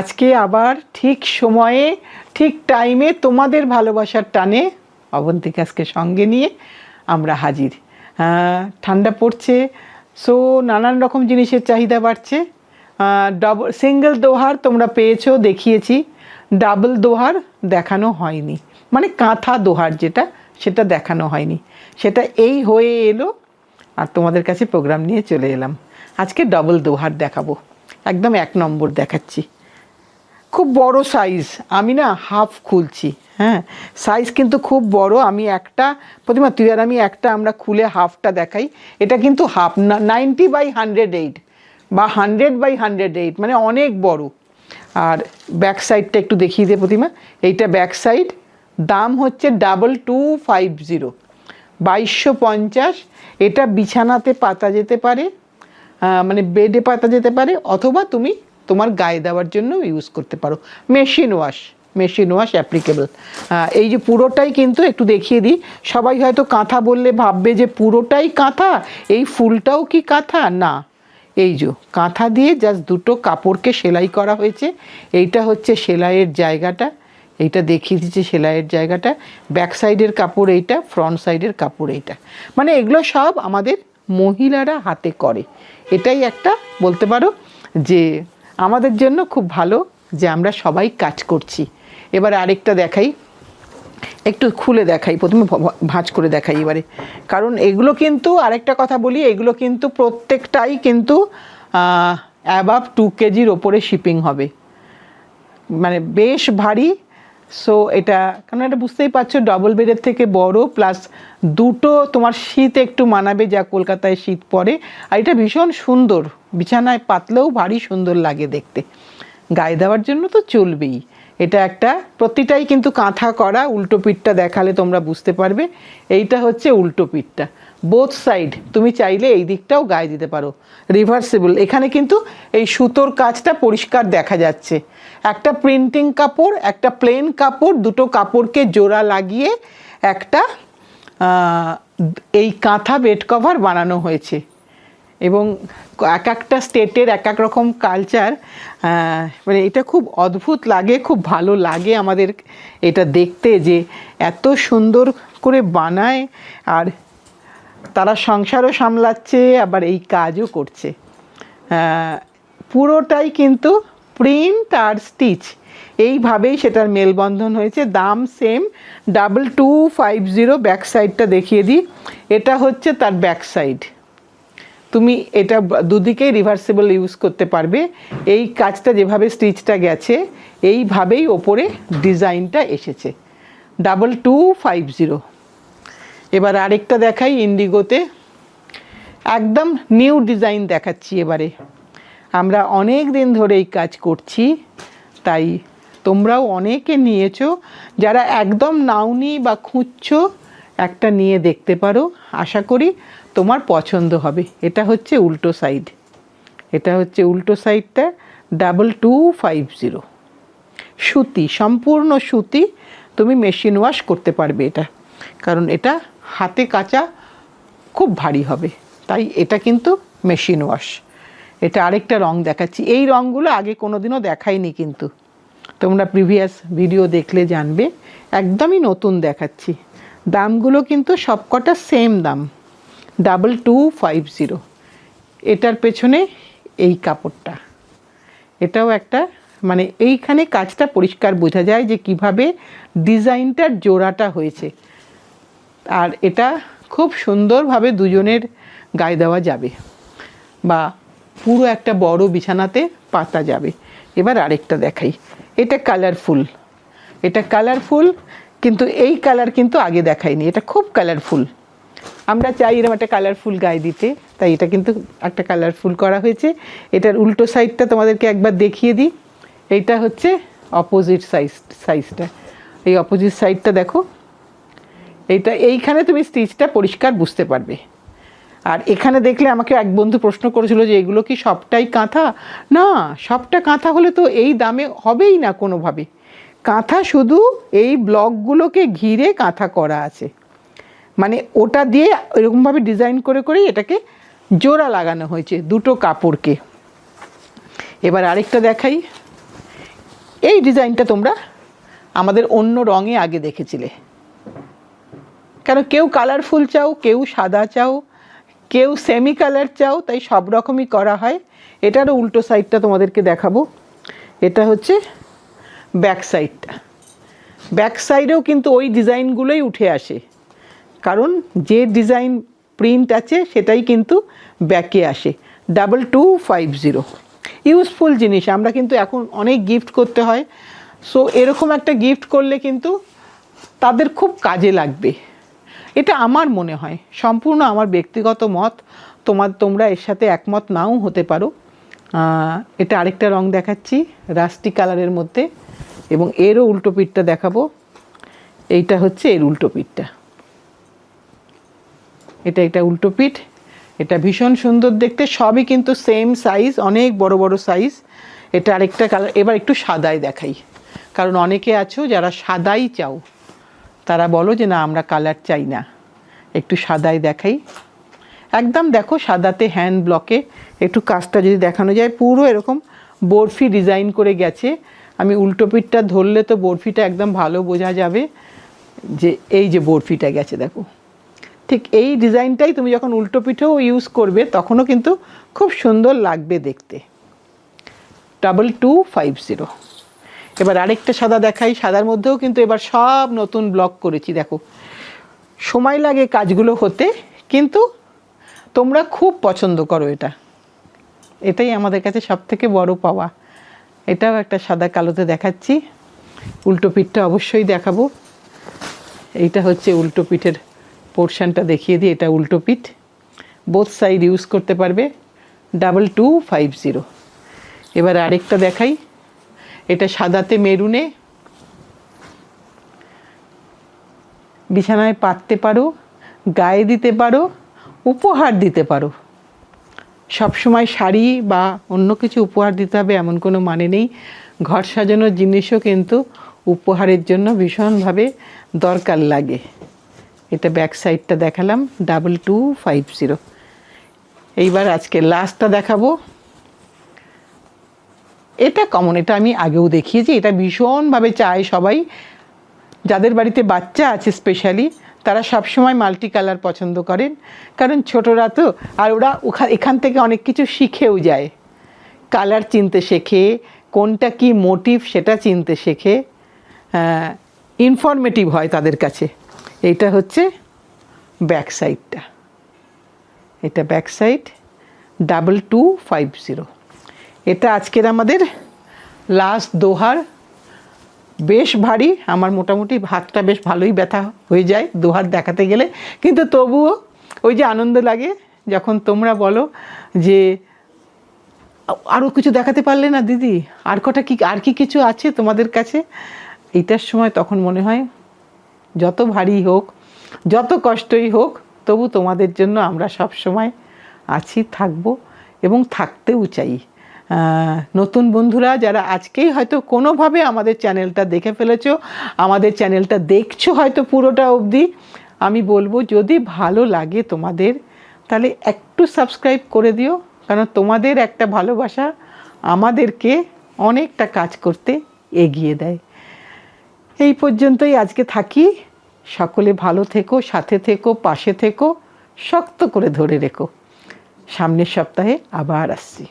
আজকে আবার ঠিক সময়ে, ঠিক টাইমে তোমাদের ভালোবাসার টানে অবন্তিকে আজকে সঙ্গে নিয়ে আমরা হাজির। ঠান্ডা পড়ছে সো নানান রকম জিনিসের চাহিদা বাড়ছে। ডবল সিঙ্গেল দোহার তোমরা পেয়েছ, দেখিয়েছি। ডাবল দোহার দেখানো হয়নি। মানে কাঁথা দোহার যেটা, সেটা দেখানো হয়নি। সেটা এই হয়ে এলো আর তোমাদের কাছে প্রোগ্রাম নিয়ে চলে এলাম। আজকে ডবল দোহার দেখাবো। একদম এক নম্বর দেখাচ্ছি। খুব বড় সাইজ আমি না হাফ খুলছি হ্যাঁ। সাইজ কিন্তু খুব বড়। আমি একটা, প্রতিমা তুই আর আমি একটা, আমরা খুলে হাফটা দেখাই। এটা কিন্তু half ninety by hundred eight বা হান্ড্রেড বাই হান্ড্রেড এইট মানে অনেক বড়। আর ব্যাক সাইডটা একটু দেখিয়ে দে প্রতিমা। এইটা ব্যাক সাইড দাম হচ্ছে ডাবল টু ফাইভ জিরো বাইশশো পঞ্চাশ, এটা বিছানাতে পাতা যেতে পারে মানে বেডে পাতা যেতে পারে, অথবা তুমি তোমার গায়ে দেওয়ার জন্য ইউজ করতে পারো। Machine wash machine wash applicable এই যে পুরোটাই কিন্তু একটু দেখিয়ে দিই। সবাই হয়তো কাঁথা বললে ভাববে যে পুরোটাই কাঁথা? এই ফুলটাও কি কাঁথা? না। এই যে কাঁথা দিয়ে জাস্ট দুটো কাপড়কে সেলাই করা হয়েছে। এইটা হচ্ছে সেলাইয়ের জায়গাটা। এইটা দেখিয়ে দিচ্ছে সেলাইয়ের জায়গাটা। ব্যাক সাইডের কাপড় এইটা ফ্রন্ট সাইডের কাপড় এইটা। মানে এগুলো সব আমাদের মহিলারা হাতে করে। এটাই একটা বলতে পারো যে আমাদের জন্য খুব ভালো যে আমরা সবাই কাজ করছি। এবার আরেকটা দেখাই। একটু খুলে দেখাই, প্রথমে ভাঁজ করে দেখাই এবারে। কারণ এগুলো কিন্তু, আরেকটা কথা বলি, এগুলো কিন্তু প্রত্যেকটাই কিন্তু অ্যাবাভ টু কেজির ওপরে শিপিং হবে। মানে বেশ ভারী সো এটা কারণ এটা বুঝতেই পারছ ডবল বেডের থেকে বড় প্লাস দুটো তোমার শীত একটু মানাবে, যা কলকাতায় শীত পড়ে, আর এটা ভীষণ সুন্দর। বিছানায় পাতলেও ভারী সুন্দর লাগে দেখতে। গায়ে দেওয়ার জন্য তো চলবেই। এটা একটা প্রতিটাই কিন্তু কাঁথা করা, উল্টো পিঠটা দেখালে তোমরা বুঝতে পারবে। এইটা হচ্ছে উল্টো পিঠটা। বোথ সাইড তুমি চাইলে এই দিকটাও গায়ে দিতে পারো। রিভার্সেবল এখানে কিন্তু এই সুতোর কাজটা পরিষ্কার দেখা যাচ্ছে। একটা প্রিন্টিং কাপড়, একটা প্লেন কাপড়, দুটো কাপড়কে জোড়া লাগিয়ে একটা এই কাঁথা বেড কভার বানানো হয়েছে। এবং এক একটা স্টেটের এক এক রকম কালচার মানে এটা খুব অদ্ভুত লাগে, খুব ভালো লাগে আমাদের এটা দেখতে যে এত সুন্দর করে বানায় আর তারা সংসারও সামলাচ্ছে, আবার এই কাজও করছে। পুরোটাই কিন্তু প্রিন্ট আর স্টিচ। এইভাবেই সেটার মেলবন্ধন হয়েছে। দাম same, double two five zero back সাইডটা দেখিয়ে দিই। এটা হচ্ছে তার ব্যাক সাইড। তুমি এটা দুদিকেই রিভার্সেবল ইউজ করতে পারবে। এই কাজটা যেভাবে স্টিচটা গেছে, এইভাবেই ওপরে ডিজাইনটা এসেছে। ডাবল টু ফাইভ জিরো এবার আরেকটা দেখাই ইন্ডিগোতে একদম নিউ ডিজাইন দেখাচ্ছি এবারে। আমরা অনেক দিন ধরে এই কাজ করছি, তাই তোমরাও অনেকে নিয়েছো, যারা একদম নাওনি বা খুঁজছো, একটা নিয়ে দেখতে পারো। আশা করি তোমার পছন্দ হবে। এটা হচ্ছে উল্টো সাইড এটা হচ্ছে উল্টো সাইডটা ডাবল টু ফাইভ জিরো সুতি, সম্পূর্ণ সুতি তুমি মেশিন ওয়াশ করতে পারবে এটা। কারণ এটা হাতে কাচা খুব ভারী হবে। তাই এটা কিন্তু মেশিন ওয়াশ এটা আরেকটা রং দেখাচ্ছি। এই রঙগুলো আগে কোনোদিনও দেখাইনি কিন্তু। তোমরা প্রিভিয়াস ভিডিও দেখলে জানবে। একদমই নতুন দেখাচ্ছি। দামগুলো কিন্তু সবকটা সেম দাম। ডাবল টু ফাইভ জিরো এটার পেছনে এই কাপড়টা। এটাও একটা মানে এইখানে কাজটা পরিষ্কার বোঝা যায় যে কীভাবে ডিজাইনটার জোড়াটা হয়েছে। আর এটা খুব সুন্দরভাবে দুজনের গায়ে দেওয়া যাবে বা পুরো একটা বড় বিছানাতে পাতা যাবে। এবার আরেকটা দেখাই। এটা কালারফুল এটা কালারফুল কিন্তু এই কালার কিন্তু আগে দেখাইনি। এটা খুব কালারফুল আমরা চাই এরকম একটা কালারফুল গায়ে দিতে, তাই এটা কিন্তু একটা কালারফুল করা হয়েছে। এটার উল্টো সাইডটা তোমাদেরকে একবার দেখিয়ে দিই। এইটা হচ্ছে অপোজিট সাইজ সাইজটা এই অপোজিট সাইডটা দেখো। এইটা এইখানে তুমি স্টিচটা পরিষ্কার বুঝতে পারবে। আর এখানে দেখলে আমাকে এক বন্ধু প্রশ্ন করেছিল যে, এগুলো কি সবটাই কাঁথা? না, সবটা কাঁথা হলে তো এই দামে হবেই না কোনোভাবে। কাঁথা শুধু এই ব্লকগুলোকে ঘিরে কাঁথা করা আছে। মানে ওটা দিয়ে এরকমভাবে ডিজাইন করে করেই এটাকে জোড়া লাগানো হয়েছে দুটো কাপড়কে। এবার আরেকটা দেখাই। এই ডিজাইনটা তোমরা আমাদের অন্য রঙে আগে দেখেছিলে। কেন কেউ কালারফুল চাও, কেউ সাদা চাও, কেউ সেমি কালার চাও, তাই সব রকমই করা হয়। এটারও উল্টো সাইডটা তোমাদেরকে দেখাবো। এটা হচ্ছে ব্যাক সাইডটা ব্যাক সাইডেও কিন্তু ওই ডিজাইনগুলোই উঠে আসে। কারণ যে ডিজাইন প্রিন্ট আছে সেটাই কিন্তু ব্যাকে আসে। Double two five zero useful জিনিস, আমরা কিন্তু এখন অনেক গিফট করতে হয়। সো এরকম একটা গিফট করলে কিন্তু তাদের খুব কাজে লাগবে। এটা আমার মনে হয়। সম্পূর্ণ আমার ব্যক্তিগত মত। তোমার, তোমরা এর সাথে একমত নাও হতে পারো। এটা আরেকটা রং দেখাচ্ছি রাস্টি কালারের মধ্যে। এবং এরও উল্টো পিঠটা দেখাবো। এইটা হচ্ছে এর উল্টো পিঠটা। এটা এটা উল্টো পিঠ, এটা ভীষণ সুন্দর দেখতে, সবই কিন্তু সেম সাইজ অনেক বড় বড় সাইজ এটা আরেকটা কালার এবার একটু সাদাই দেখাই। কারণ অনেকে আছো যারা সাদাই চাও, তারা বলো যে না, আমরা কালার চাই না। একটু সাদাই দেখাই। একদম দেখো সাদাতে হ্যান্ড ব্লকে একটু কাজটা যদি দেখানো যায়, পুরো এরকম বরফি ডিজাইন করে গেছে। আমি উল্টো পিঠটা ধরলে তো বরফিটা একদম ভালো বোঝা যাবে যে এই যে বরফিটা গেছে, দেখো। ঠিক এই ডিজাইনটাই তুমি যখন উল্টো পিঠেও ইউজ করবে, তখনও কিন্তু খুব সুন্দর লাগবে দেখতে। ডাবল টু ফাইভ জিরো এবার আরেকটা সাদা দেখাই। সাদার মধ্যেও কিন্তু এবার সব নতুন ব্লক করেছি, দেখো। সময় লাগে কাজগুলো হতে, কিন্তু তোমরা খুব পছন্দ করো এটা। এটাই আমাদের কাছে সব থেকে বড় পাওয়া। এটাও একটা সাদা কালোতে দেখাচ্ছি। উল্টো পিঠটা অবশ্যই দেখাবো। এইটা হচ্ছে উল্টো পিঠের পোর্শনটা দেখিয়ে দিই এটা উল্টো পিঠ। বোথ সাইড ইউজ করতে পারবে। ডাবল টু ফাইভ জিরো এবার আরেকটা দেখাই। এটা সাদাতে মেরুনে। বিছানায় পাততে পারো, গায়ে দিতে পারো, উপহার দিতে পারো। সবসময় শাড়ি বা অন্য কিছু উপহার দিতে হবে এমন কোনো মানে নেই। ঘর সাজানোর জিনিসও কিন্তু উপহারের জন্য ভীষণভাবে দরকার লাগে। এটা ব্যাক সাইডটা দেখালাম ডাবল টু ফাইভ জিরো এইবার আজকে লাস্টটা দেখাবো। এটা কমন এটা আমি আগেও দেখিয়েছি, এটা ভীষণভাবে চায় সবাই। যাদের বাড়িতে বাচ্চা আছে স্পেশালি তারা সবসময় মাল্টি কালার পছন্দ করেন। কারণ ছোটরা তো, আর ওরা ওখা- এখান থেকে অনেক কিছু শিখেও যায়। কালার চিনতে শেখে, কোনটা কি মোটিভ সেটা চিনতে শেখে। ইনফরমেটিভ হয় তাদের কাছে। এইটা হচ্ছে ব্যাক সাইডটা এটা back side double two five zero. এটা আজকের আমাদের লাস্ট দোহার। বেশ ভারী, আমার মোটামুটি হাতটা বেশ ভালোই ব্যথা হয়ে যায় দুহাত দেখাতে গেলে। কিন্তু তবুও ওই যে আনন্দ লাগে যখন তোমরা বলো যে আরও কিছু দেখাতে পারলে না দিদি? আর কটা কি, আর কি কিছু আছে তোমাদের কাছে? এইটার সময় তখন মনে হয় যত ভারী হোক, যত কষ্টই হোক, তবু তোমাদের জন্য আমরা সব সময় আছি, থাকব এবং থাকতেও চাই। নতুন বন্ধুরা যারা আজকেই হয়তো কোনোভাবে আমাদের চ্যানেলটা দেখে ফেলেছো, আমাদের চ্যানেলটা দেখছ হয়তো পুরোটা অবধি, আমি বলব যদি ভালো লাগে তোমাদের, তাহলে একটু সাবস্ক্রাইব করে দিও, কারণ তোমাদের একটা ভালোবাসা আমাদেরকে অনেকটা কাজ করতে এগিয়ে দেয়। এই পর্যন্তই আজকে থাকি। সকলে ভালো থেকো, সাথে থেকো, পাশে থেকো, শক্ত করে ধরে রেখো। সামনের সপ্তাহে আবার আসছি।